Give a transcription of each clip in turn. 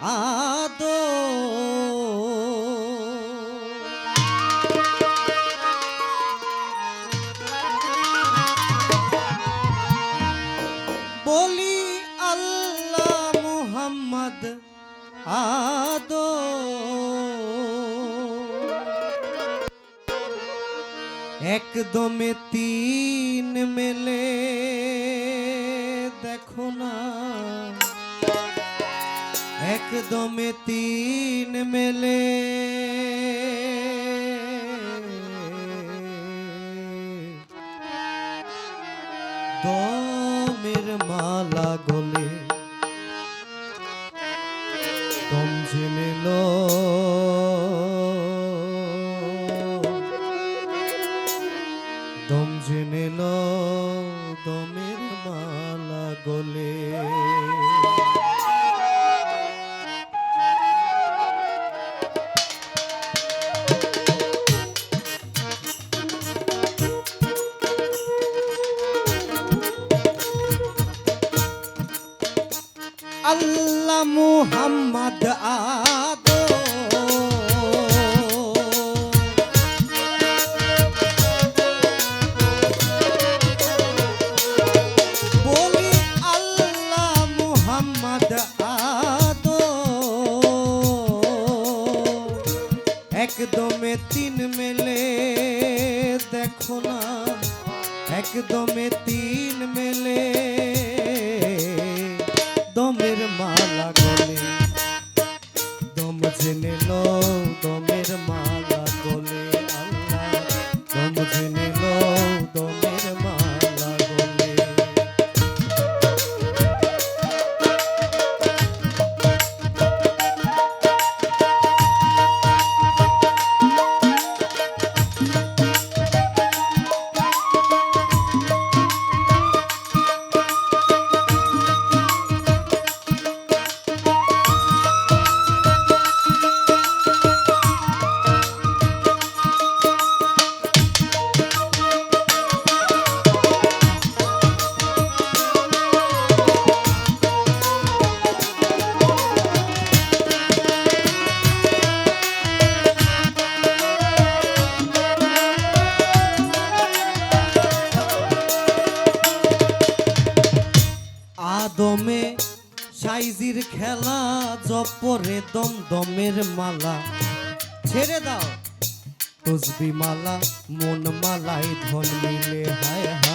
আদো বলি আল্লাহ মুহাম্মদ আদো একদমে তিন মেলে দেখো না। একদমে তিন মেলে। দমের মালা গলে দম ঝিমিল দম ঝিমিল দমের মালা গলে। আল্লাহ মুহাম্মদ আদো বলি আল্লাহ মুহাম্মদ আদো একদমে তিন মেলে দেখো না। একদমে তিন মেলে জেনে লো দমের মালা। আদমে সাইজির খেলা, জপরে দম দমের মালা। ছেড়ে দাও তসবি মালা মন মালাই ধন মিলে, হায় হায়।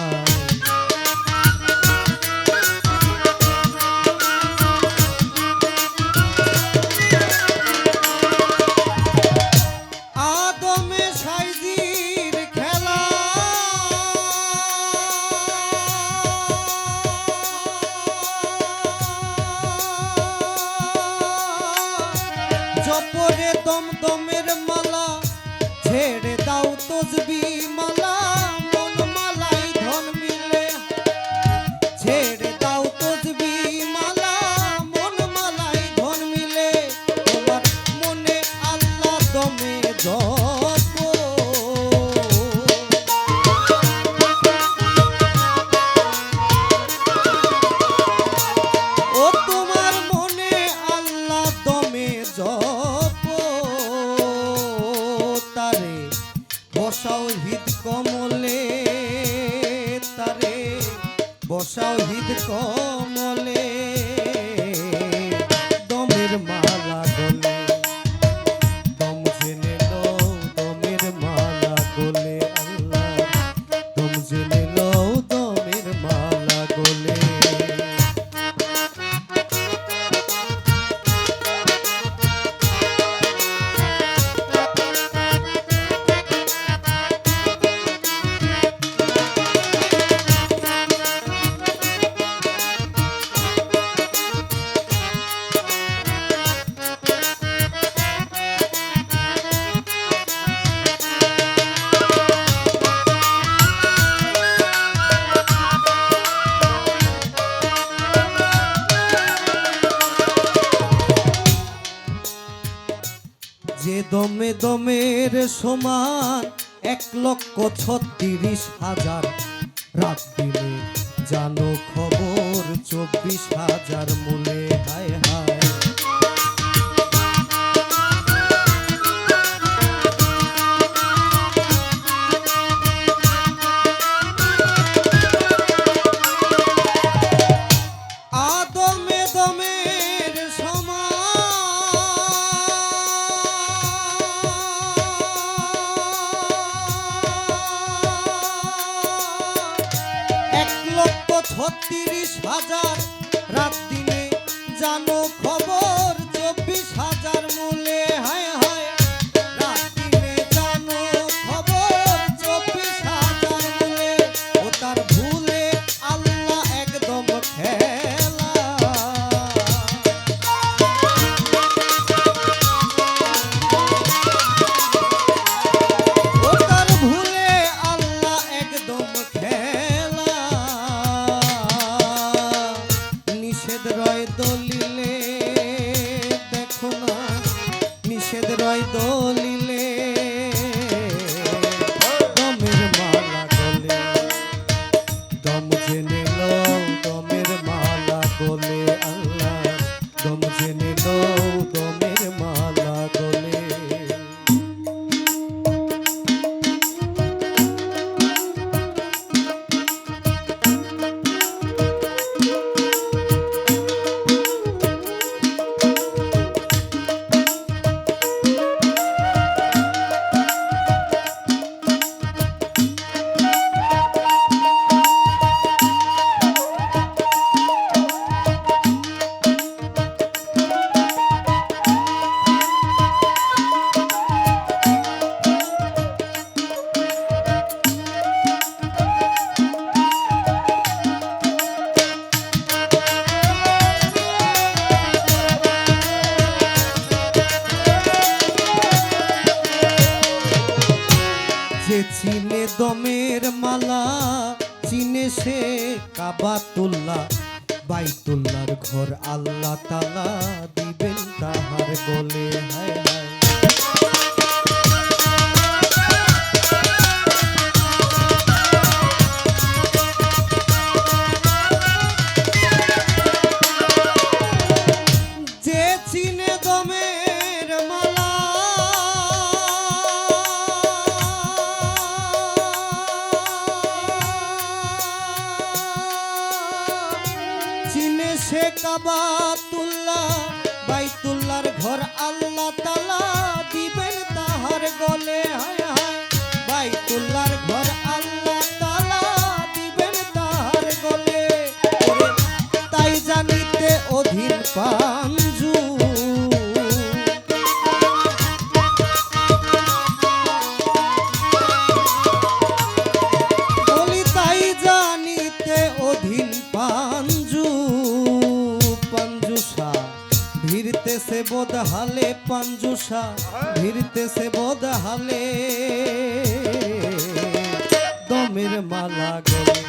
জপরে দমদমের মালা ছেড়ে দাও তসবি মালা। বসাও হৃদ যে দমে দমের সমান এক লক্ষ ছত্রিশ হাজার। রাত্রি জানো খবর, চব্বিশ হাজার মূলে হায় হায়। ছত্রিশ হাজার। রাত দিনে জানো খবর? নিষেধ রয় দলিলে দেখো না নিষেধ রয় দলিল। হয়েছে কাবাতুল্লাহ। বাইতুল্লার ঘর আল্লাহ তালা দিবেন তাহার গলে হায় কাবাতুল্লাহ বাইতুল্লার ঘর আল্লাহ তালা দিবেন তাহার গলে। হায় হায় বাইতুল্লার ঘর আল্লাহ তালা দিবেন তাহার গলে। তাই জানিতে অধীর পা হালে পাঞ্জুষা ভিড়তেছে বোধ হালে। দমের মালা গলে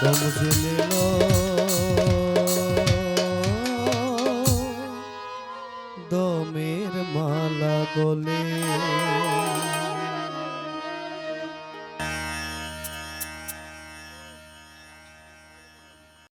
तुम जिले